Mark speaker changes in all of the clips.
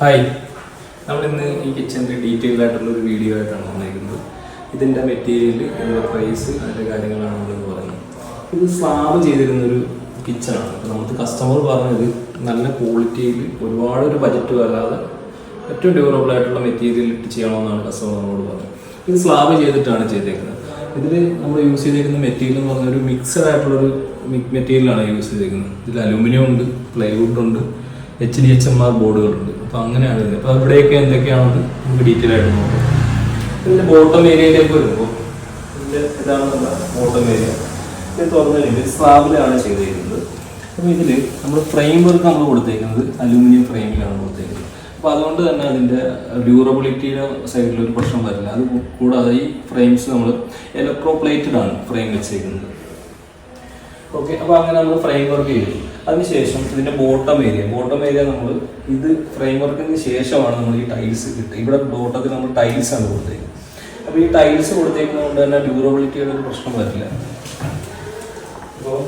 Speaker 1: Hi. നമ്മളിന്ന് ഈ കിച്ചന്റെ detail ആയിട്ടുള്ള ഒരു വീഡിയോ ആയിട്ടാണ് വന്നിരിക്കുന്നത്. ഇതിന്റെ മെറ്റീരിയൽ ഇതിന്റെ പ്രൈസ് അതിന്റെ കാര്യങ്ങളാണ് നമ്മൾ പറയുന്നത്. ഇത് സ്ലാബ് ചെയ്തിരുന്നൊരു കിച്ചണാണ് അപ്പോൾ നമുക്ക് കസ്റ്റമർ പറഞ്ഞത് നല്ല ക്വാളിറ്റിയിൽ ഒരുപാട് ഒരു ബജറ്റ് വരാതെ ഏറ്റവും ഡ്യൂറബിൾ ആയിട്ടുള്ള മെറ്റീരിയൽ ഇട്ട് ചെയ്യണമെന്നാണ് കസ്റ്റമർ നമ്മളോട് പറഞ്ഞത്. ഇത് സ്ലാബ് ചെയ്തിട്ടാണ് ചെയ്തേക്കുന്നത്. ഇതിൽ നമ്മൾ യൂസ് ചെയ്തിരിക്കുന്ന മെറ്റീരിയൽ എന്ന് പറഞ്ഞാൽ ഒരു മിക്സഡ് ആയിട്ടുള്ളൊരു മെറ്റീരിയലാണ് യൂസ് ചെയ്തിരിക്കുന്നത് ഇതിൽ അലൂമിനിയം ഉണ്ട് പ്ലൈവുഡ് ഉണ്ട് H D H M R ബോർഡുകളുണ്ട് അപ്പോൾ അങ്ങനെയാണ് ഇത്. അപ്പോൾ ഇവിടെയൊക്കെ എന്തൊക്കെയാണെന്ന് നമുക്ക് ഡീറ്റെയിൽ ആയിട്ട് നോക്കാം. ഇതിന്റെ ബോട്ടം ഏരിയയിലേക്ക് വരുമ്പോൾ ഇതിന്റെ ഇതാണ് നമ്മുടെ ബോട്ടം ഏരിയ ഇത് തുറന്നിട്ട് സ്ലാബിലാണ് ചെയ്തിരിക്കുന്നത്. അപ്പോൾ ഇതിൽ നമ്മൾ ഫ്രെയിം വർക്ക് നമ്മൾ കൊടുത്തേക്കുന്നത്. അലൂമിനിയം ഫ്രെയിമിലാണ് കൊടുത്തേക്കുന്നത്. അപ്പോൾ അതുകൊണ്ട് തന്നെ അതിന്റെ ഡ്യൂറബിലിറ്റിയുടെ ഒരു പ്രശ്നം വരില്ല. അത് കൂടാതെ ഈ ഫ്രെയിംസ് നമ്മൾ ഇലക്ട്രോ പ്ലേറ്റഡ് ആണ് ഫ്രെയിം വെച്ചേക്കുന്നത്. ഓക്കെ അപ്പോൾ അങ്ങനെ നമ്മൾ ഫ്രെയിം വർക്ക് ചെയ്തു അതിനുശേഷം ഇതിന്റെ ബോട്ടം ഏരിയ ബോട്ടം ഏരിയ നമ്മൾ ഇത് ഫ്രെയിം വർക്കിന് ശേഷമാണ് നമ്മൾ ഈ ടൈൽസ് കിട്ടുക. ഇവിടെ ബോട്ടത്തിൽ നമ്മൾ ടൈൽസ് ആണ് കൊടുത്തേക്കുന്നത്. അപ്പോൾ ഈ ടൈൽസ് കൊടുത്തേക്കുന്നത് കൊണ്ട് തന്നെ ഡ്യൂറബിലിറ്റിയുടെ ഒരു പ്രശ്നം വരില്ല. അപ്പോൾ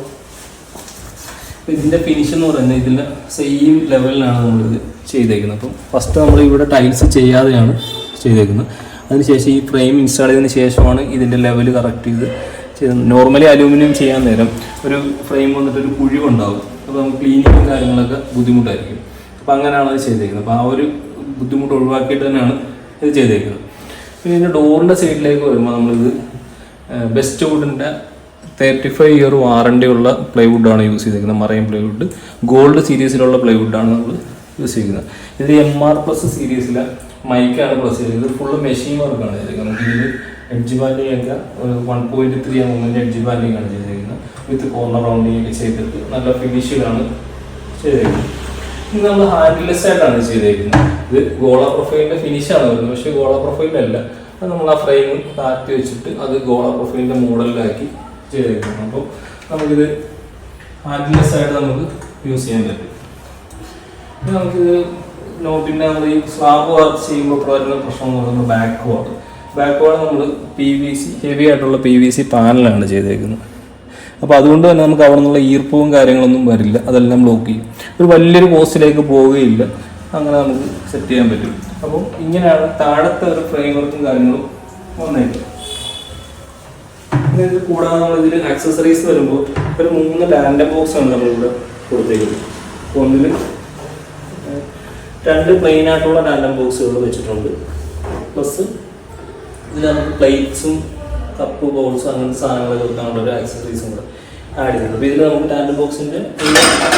Speaker 1: ഫിനിഷ് എന്ന് പറയുന്നത് ഇതിന്റെ സെയിം ലെവലിലാണ് നമ്മളിത് ചെയ്തേക്കുന്നത്. അപ്പം ഫസ്റ്റ് നമ്മൾ ഇവിടെ ടൈൽസ് ചെയ്യാതെയാണ് ചെയ്തേക്കുന്നത്. അതിനുശേഷം ഈ ഫ്രെയിം ഇൻസ്റ്റാൾ ചെയ്തതിന് ശേഷമാണ് ഇതിന്റെ ലെവൽ കറക്റ്റ് ചെയ്ത് ചെയ്തത്. നോർമലി അലൂമിനിയം ചെയ്യാൻ നേരം ഒരു ഫ്രെയിം വന്നിട്ട് ഒരു കുഴിവുണ്ടാവും അപ്പോൾ നമുക്ക് ക്ലീനിങ്ങും കാര്യങ്ങളൊക്കെ ബുദ്ധിമുട്ടായിരിക്കും. അപ്പോൾ അങ്ങനെയാണ് അത് ചെയ്തേക്കുന്നത്. അപ്പോൾ ആ ഒരു ബുദ്ധിമുട്ട് ഒഴിവാക്കിയിട്ട് തന്നെയാണ് ഇത് ചെയ്തേക്കുന്നത്. പിന്നെ ഇതിന്റെ ഡോറിന്റെ സൈഡിലേക്ക് വരുമ്പോൾ നമ്മളിത് ബെസ്റ്റ് വുഡിന്റെ തേർട്ടി ഫൈവ് ഇയർ വാറണ്ടി ഉള്ള പ്ലൈവുഡാണ് യൂസ് ചെയ്തിരിക്കുന്നത് മറൈൻ പ്ലൈവുഡ് ഗോൾഡ് സീരീസിലുള്ള പ്ലൈവുഡാണ് നമ്മൾ യൂസ് ചെയ്യുന്നത്. ഇത് എം ആർ പ്ലസ് സീരീസിലെ മൈക്കാണ് പ്ലസ് ചെയ്തിരിക്കുന്നത് ഫുള്ള് മെഷീൻ വർക്കാണ് ചെയ്തിരിക്കുന്നത് നമുക്ക് ഇതിൽ എഡ്ജ് ബാൻഡിങ് ഒക്കെ ഒരു വൺ പോയിന്റ് ത്രീ എം എമ്മിന്റെ എഡ്ജ് ബാൻഡിങ് ആണ് ചെയ്തിരിക്കുന്നത് വിത്ത് കോർണർ റൗണ്ടിങ് ഒക്കെ ചെയ്തിട്ട് നല്ല ഫിനിഷിലാണ് ചെയ്തേക്കുന്നത്. ഇത് നമ്മൾ ഹാൻഡിലെസ് ആയിട്ടാണ് ചെയ്തേക്കുന്നത്. ഇത് ഗോള പ്രൊഫൈലിന്റെ ഫിനിഷാണ് വരുന്നത്. പക്ഷേ ഗോള പ്രൊഫൈലല്ല അത് നമ്മൾ ആ ഫ്രെയിം താറ്റി വെച്ചിട്ട് അത് ഗോള പ്രൊഫൈലിന്റെ മോഡലിലാക്കി ചെയ്തേക്കുന്നു അപ്പോൾ നമുക്കിത് ഹാൻഡിലെസ് ആയിട്ട് നമുക്ക് യൂസ് ചെയ്യാൻ പറ്റും. ഇത് നമുക്കിത് നോട്ടിന്റെ നമ്മൾ ഈ സ്ലാബ് വർക്ക് ചെയ്യുമ്പോൾ വരുന്ന പ്രശ്നം എന്ന് പറയുന്നത് ബാക്ക് വാർഡ് ബാക്ക് വാർഡ് നമ്മൾ പി വി സി ഹെവി ആയിട്ടുള്ള പി വി സി പാനലാണ് ചെയ്തേക്കുന്നത്. അപ്പോൾ അതുകൊണ്ട് തന്നെ നമുക്ക് അവിടെ നിന്നുള്ള ഈർപ്പവും കാര്യങ്ങളൊന്നും വരില്ല. അതെല്ലാം ബ്ലോക്ക് ചെയ്യും. ഒരു വലിയൊരു പോസ്റ്റിലേക്ക് പോവുകയില്ല. അങ്ങനെ നമുക്ക് സെറ്റ് ചെയ്യാൻ പറ്റും. അപ്പോൾ ഇങ്ങനെയാണ് താഴത്തെ ഒരു ഫ്രെയിം വർക്കും കാര്യങ്ങളും വന്നേക്കുന്നത് ഇത് കൂടാതെ നമ്മൾ ഇതിൽ ആക്സസറീസ് വരുമ്പോൾ ഒരു മൂന്ന് ലാൻഡ് ബോക്സ് ആണ് നമ്മളിവിടെ കൊടുത്തേക്കുന്നത്. ഒന്നിൽ രണ്ട് പ്ലെയിൻ ആയിട്ടുള്ള ലാൻഡ് ബോക്സുകൾ വെച്ചിട്ടുണ്ട്. പ്ലസ് ഇതിൽ നമുക്ക് പ്ലേറ്റ്സും കപ്പ് ബോൾസ് അങ്ങനത്തെ സാധനങ്ങളൊക്കെ വെക്കാനുള്ള ഒരു ആക്സസറീസും കൂടെ ആഡ് ചെയ്തത് അപ്പോൾ ഇതിൽ നമുക്ക് ടാൻഡ് ബോക്സിന്റെ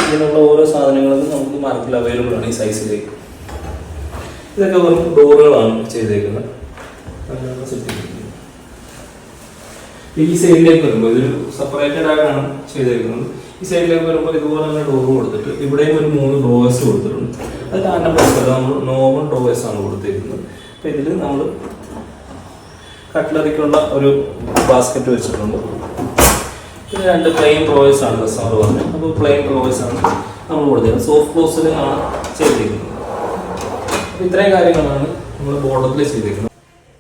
Speaker 1: ഇതിനുള്ള ഓരോ സാധനങ്ങളും നമുക്ക് മാർക്കറ്റിൽ അവൈലബിൾ ആണ് ഈ സൈസിലേക്ക് ഇതൊക്കെ വെറും ഡോറുകളാണ് ചെയ്തേക്കുന്നത്. ഈ സൈഡിലേക്ക് വരുമ്പോൾ ഇതൊരു സെപ്പറേറ്റഡ് ആയിട്ടാണ് ചെയ്തേക്കുന്നത്. ഈ സൈഡിലേക്ക് വരുമ്പോൾ ഇതുപോലെ തന്നെ ഡോർ കൊടുത്തിട്ട് ഇവിടെയും ഒരു മൂന്ന് ഡോവേഴ്സ് കൊടുത്തിട്ടുണ്ട്. അത് ബോക്സ് നമ്മൾ നോർമൽ ഡോവേഴ്സ് ആണ് കൊടുത്തേക്കുന്നത്. അപ്പോൾ ഇതിൽ നമ്മൾ കട്ട്ലറിക്കുള്ള ഒരു ബാസ്ക്കറ്റ് വെച്ചിട്ടുണ്ട്. പിന്നെ രണ്ട് പ്ലെയിൻ ഡ്രോയേഴ്സ് ആണ് കസ്റ്റമർ പറഞ്ഞത് അപ്പോൾ പ്ലെയിൻ ഡ്രോയേഴ്സ് ആണ് നമ്മൾ കൊടുത്തത് സോഫ്റ്റ് ക്ലോസിൽ ആണ് ചെയ്തിരിക്കുന്നത്. അപ്പോൾ ഇത്രയും കാര്യങ്ങളാണ് നമ്മൾ ബോർഡറിൽ ചെയ്തിരിക്കുന്നത്.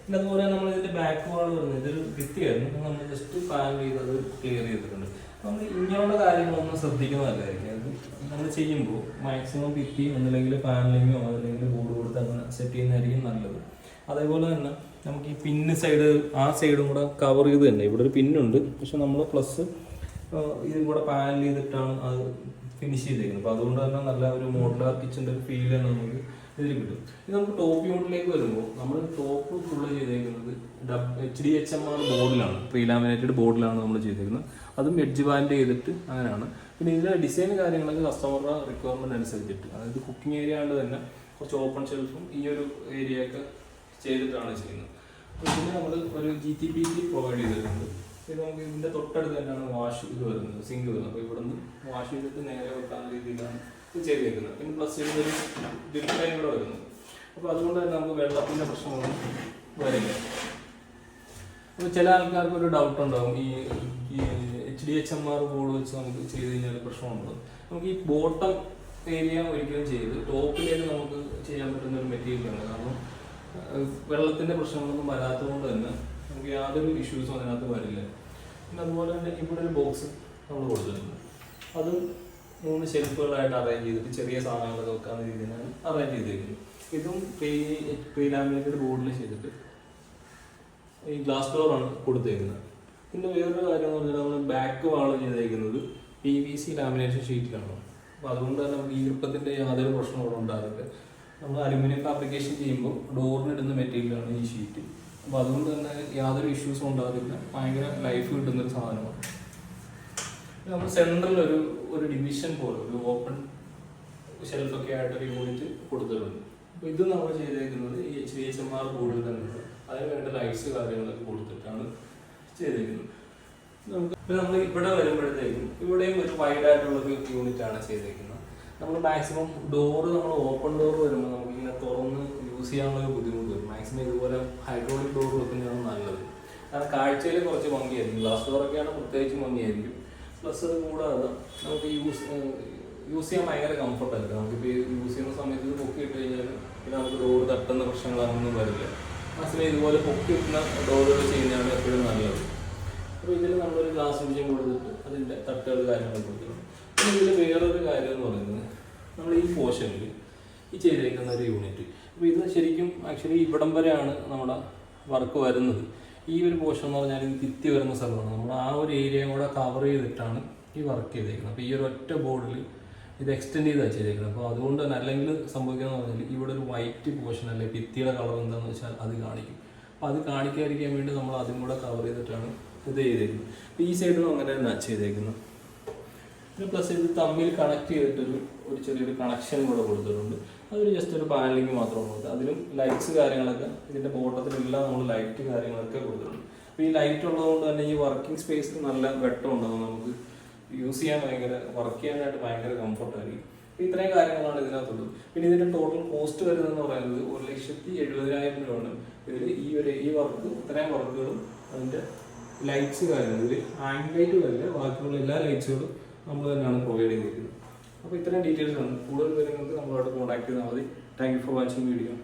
Speaker 1: പിന്നെ അതുപോലെ നമ്മൾ ഇതിന്റെ ബാക്ക് വാൾ വരുന്നത് ഇതൊരു ഭിത്തിയായിരുന്നു. നമ്മൾ ജസ്റ്റ് പാൻ ചെയ്ത് അത് ക്ലിയർ ചെയ്തിട്ടുണ്ട്. നമ്മൾ ഇങ്ങനെയുള്ള കാര്യങ്ങളൊന്നും ശ്രദ്ധിക്കുന്നതല്ലായിരിക്കും. അത് നമ്മൾ ചെയ്യുമ്പോൾ മാക്സിമം ഭിത്തി ഒന്നില്ലെങ്കിൽ പാനലിങ്ങോ അല്ലെങ്കിൽ ബോർഡ് കൊടുത്ത് അങ്ങനെ സെറ്റ് ചെയ്യുന്നതായിരിക്കും നല്ലത്. അതേപോലെ തന്നെ നമുക്ക് ഈ പിന്ന് സൈഡ് ആ സൈഡും കൂടെ കവർ ചെയ്ത് തന്നെ. ഇവിടെ ഒരു പിന്നുണ്ട് പക്ഷെ നമ്മൾ പ്ലസ് ഇതും കൂടെ പാനൽ ചെയ്തിട്ടാണ് അത് ഫിനിഷ് ചെയ്തേക്കുന്നത്. അപ്പോൾ അതുകൊണ്ട് തന്നെ നല്ല ഒരു മോഡുലാർ കിച്ചന്റെ ഒരു ഫീൽ തന്നെ നമുക്ക് ഇതിൽ കിട്ടും. ഇത് നമുക്ക് ടോപ്പ് യൂണിറ്റിലേക്ക് വരുമ്പോൾ നമ്മൾ ടോപ്പ് ഫുള്ള് ചെയ്തേക്കുന്നത് H D H M R ബോർഡിലാണ് പ്രീലാമിനേറ്റഡ് ബോർഡിലാണ് നമ്മൾ ചെയ്തേക്കുന്നത്. അതും എഡ്ജ് ബാൻഡ് ചെയ്തിട്ട് അങ്ങനെയാണ്. പിന്നെ ഇതിലെ ഡിസൈൻ കാര്യങ്ങളൊക്കെ കസ്റ്റമറുടെ റിക്വയർമെന്റ് അനുസരിച്ചിട്ട്. അതായത് കുക്കിംഗ് ഏരിയ ആണ്ട് തന്നെ കുറച്ച് ഓപ്പൺ ഷെൽഫും ഈ ഒരു ഏരിയ ഒക്കെ ചെയ്തിട്ടാണ് ചെയ്യുന്നത്. ഇതിന് നമ്മൾ ഒരു G T P T provide ചെയ്തിട്ടുണ്ട്. ഇത് നമുക്ക് ഇതിന്റെ തൊട്ടടുത്ത് തന്നെയാണ് വാഷ് ഇത് വരുന്നത് സിങ്ക് വരുന്നത്. അപ്പോൾ ഇവിടുന്ന് വാഷ് ചെയ്തിട്ട് നേരെ വെക്കാവുന്ന രീതിയിലാണ് ഇത് ചെയ്തേക്കുന്നത്. പിന്നെ പ്ലസ് ഇതിനൊരു ഡിസ്പ്ലേയും കൂടെ വരുന്നു. അപ്പോൾ അതുകൊണ്ട് തന്നെ നമുക്ക് വെള്ളത്തിന്റെ പ്രശ്നമൊന്നും വരില്ല. അപ്പോൾ ചില ആൾക്കാർക്ക് ഒരു ഡൗട്ട് ഉണ്ടാവും. ഈ ഈ H D H M R board വെച്ച് നമുക്ക് ചെയ്ത് കഴിഞ്ഞാൽ പ്രശ്നമുണ്ടോ നമുക്ക് ഈ ബോട്ടം ഏരിയ ഒരിക്കലും ചെയ്ത് ടോപ്പിലേക്ക് നമുക്ക് ചെയ്യാൻ പറ്റുന്ന ഒരു മെറ്റീരിയൽ മെറ്റീരിയലാണ് കാരണം വെള്ളത്തിന്റെ പ്രശ്നങ്ങളൊന്നും വരാത്തതുകൊണ്ട് തന്നെ നമുക്ക് യാതൊരു ഇഷ്യൂസും അതിനകത്ത് വരില്ല. പിന്നെ അതുപോലെ തന്നെ ഇവിടെ ഒരു ബോക്സ് നമ്മൾ കൊടുത്തിട്ടുണ്ട്. അത് മൂന്ന് ഷെൽഫുകളായിട്ട് അറേഞ്ച് ചെയ്തിട്ട് ചെറിയ സാധനങ്ങളൊക്കെ വെക്കാവുന്ന രീതിയിലാണ് അറേഞ്ച് ചെയ്തിരിക്കുന്നത് ഇതും പ്രീ ലാമിനേറ്റഡ് ബോർഡിൽ ചെയ്തിട്ട് ഈ ഗ്ലാസ് ഡോറാണ് കൊടുത്തേക്കുന്നത്. പിന്നെ വേറൊരു കാര്യം എന്ന് പറഞ്ഞാൽ നമ്മൾ ബാക്ക് വാൾ ചെയ്തേക്കുന്നത് പി വി സി ലാമിനേഷൻ ഷീറ്റിലാണ് അപ്പോൾ അതുകൊണ്ട് തന്നെ നമുക്ക് ഈർപ്പത്തിന്റെ യാതൊരു പ്രശ്നവും ഇവിടെ ഉണ്ടാകില്ല നമ്മൾ അലുമിനിയം ഫാബ്രിക്കേഷൻ ചെയ്യുമ്പോൾ ഡോറിനിടുന്ന മെറ്റീരിയലാണ് ഈ ഷീറ്റ് അപ്പോൾ അതുകൊണ്ട് തന്നെ യാതൊരു ഇഷ്യൂസും ഉണ്ടാകില്ല ഭയങ്കര ലൈഫ് കിട്ടുന്നൊരു സാധനമാണ്. നമ്മൾ സെൻട്രൽ ഒരു ഒരു ഡിവിഷൻ പോലെ ഒരു ഓപ്പൺ ഷെൽഫൊക്കെ ആയിട്ടൊരു യൂണിറ്റ് കൊടുത്തിട്ടുണ്ട്. അപ്പോൾ ഇത് നമ്മൾ ചെയ്തേക്കുന്നത് ഈ H V H M R ബോർഡിൽ തന്നെയുള്ള അതിന് വേണ്ട ലൈറ്റ്സ് കാര്യങ്ങളൊക്കെ കൊടുത്തിട്ടാണ് ചെയ്തേക്കുന്നത്. നമുക്ക് നമ്മൾ ഇവിടെ വരുമ്പോഴത്തേക്കും ഇവിടെയും ഒരു വൈഡ് ആയിട്ടുള്ള ഒരു യൂണിറ്റ് ആണ് ചെയ്തേക്കുന്നത്. നമ്മൾ മാക്സിമം ഡോറ് നമ്മൾ ഓപ്പൺ ഡോർ വരുമ്പോൾ നമുക്ക് ഇങ്ങനെ തുറന്ന് യൂസ് ചെയ്യാനുള്ള ഒരു ബുദ്ധിമുട്ട് വരും മാക്സിമം ഇതുപോലെ ഹൈഡ്രോളിക് ഡോർ വെക്കുന്നതാണ് നല്ലത് കാരണം കാഴ്ചയിൽ കുറച്ച് ഭംഗിയായിരിക്കും. ഗ്ലാസ് ഡോറൊക്കെയാണ് പ്രത്യേകിച്ച് ഭംഗിയായിരിക്കും. പ്ലസ് അത് കൂടാതെ നമുക്ക് യൂസ് യൂസ് ചെയ്യാൻ ഭയങ്കര കംഫർട്ടായിരിക്കും നമുക്കിപ്പോൾ യൂസ് ചെയ്യുന്ന സമയത്ത് ഇത് പൊക്കി ഇട്ട് കഴിഞ്ഞാൽ പിന്നെ നമുക്ക് ഡോറ് തട്ടുന്ന പ്രശ്നങ്ങളൊന്നും വരില്ല. മാക്സിമം ഇതുപോലെ പൊക്കി ഇട്ടുന്ന ഡോറുകൾ ചെയ്യുന്നതാണ് എപ്പോഴും നല്ലത്. അപ്പോൾ ഇതിൽ നമ്മളൊരു ഗ്ലാസ് വിജയം കൊടുത്തിട്ട് അതിന്റെ തട്ടുകൾ കാര്യങ്ങൾ കൊടുത്തിട്ടുണ്ട് പിന്നെ ഇതിൽ വേറൊരു കാര്യം എന്ന് പറയുന്നത് നമ്മൾ ഈ പോഷനിൽ ഈ ചെയ്തിരിക്കുന്ന ഒരു യൂണിറ്റ് അപ്പോൾ ഇത് ശരിക്കും ആക്ച്വലി ഇവിടം വരെയാണ് നമ്മുടെ വർക്ക് വരുന്നത്. ഈ ഒരു പോർഷൻ എന്ന് പറഞ്ഞാൽ ഇത് തിത്തി വരുന്ന സ്ഥലമാണ്. നമ്മൾ ആ ഒരു ഏരിയയും കൂടെ കവർ ചെയ്തിട്ടാണ് ഈ വർക്ക് ചെയ്തേക്കുന്നത്. അപ്പോൾ ഈ ഒരു ഒറ്റ ബോർഡിൽ ഇത് എക്സ്റ്റെൻഡ് ചെയ്ത് ചെയ്തേക്കുന്നത്. അപ്പോൾ അതുകൊണ്ട് തന്നെ അല്ലെങ്കിൽ സംഭവിക്കുന്നത് പറഞ്ഞാൽ ഇവിടെ ഒരു വൈറ്റ് പോർഷൻ അല്ലെ ഭിത്തിയുടെ കളർ എന്താണെന്ന് വെച്ചാൽ അത് കാണിക്കും. അപ്പോൾ അത് കാണിക്കാതിരിക്കാൻ വേണ്ടി നമ്മൾ അതും കൂടെ കവർ ചെയ്തിട്ടാണ് ഇത് ചെയ്തേക്കുന്നത്. അപ്പോൾ ഈ സൈഡിലും അങ്ങനെ തന്നെ ചെയ്തേക്കുന്നത് പ്ലസ് ഇത് തമ്മിൽ കണക്ട് ചെയ്തിട്ടൊരു ഒരു ചെറിയൊരു കണക്ഷൻ കൂടെ കൊടുത്തിട്ടുണ്ട്. അതൊരു ജസ്റ്റ് ഒരു പാനലിങ് മാത്രമാണ് കൊടുത്തത് അതിലും ലൈറ്റ്സ് കാര്യങ്ങളൊക്കെ ഇതിന്റെ ബോട്ടത്തിലെല്ലാം നമ്മൾ ലൈറ്റ് കാര്യങ്ങളൊക്കെ കൊടുത്തിട്ടുണ്ട്. അപ്പോൾ ഈ ലൈറ്റ് ഉള്ളതുകൊണ്ട് തന്നെ ഈ വർക്കിംഗ് സ്പേസ് നല്ല വെട്ടം ഉണ്ടാവും നമുക്ക് യൂസ് ചെയ്യാൻ ഭയങ്കര വർക്ക് ചെയ്യാനായിട്ട് ഭയങ്കര കംഫർട്ടായിരിക്കും ഇത്രയും കാര്യങ്ങളാണ് ഇതിനകത്തുള്ളത്. പിന്നെ ഇതിന്റെ ടോട്ടൽ കോസ്റ്റ് വരുന്നതെന്ന് പറയുന്നത് ഒരു ലക്ഷത്തി എഴുപതിനായിരം രൂപയാണ്. ഇതിൽ ഈ ഒരു ഈ വർക്ക് ഇത്രയും വർക്കുകളും അതിന്റെ ലൈറ്റ്സ് കാര്യങ്ങൾ ഇതിൽ ഹാങ് ലൈറ്റ് വരില്ല ബാക്കിയുള്ള എല്ലാ ലൈറ്റ്സുകളും നമ്മൾ തന്നെയാണ് പ്രൊവൈഡ് ചെയ്തിരിക്കുന്നത്. അപ്പോൾ ഇത്രയും ഡീറ്റെയിൽസ് ആണ്. കൂടുതൽ വിവരങ്ങൾക്ക് നമ്മളോട് കോൺടാക്ട് ചെയ്താൽ മതി. Thank you for watching video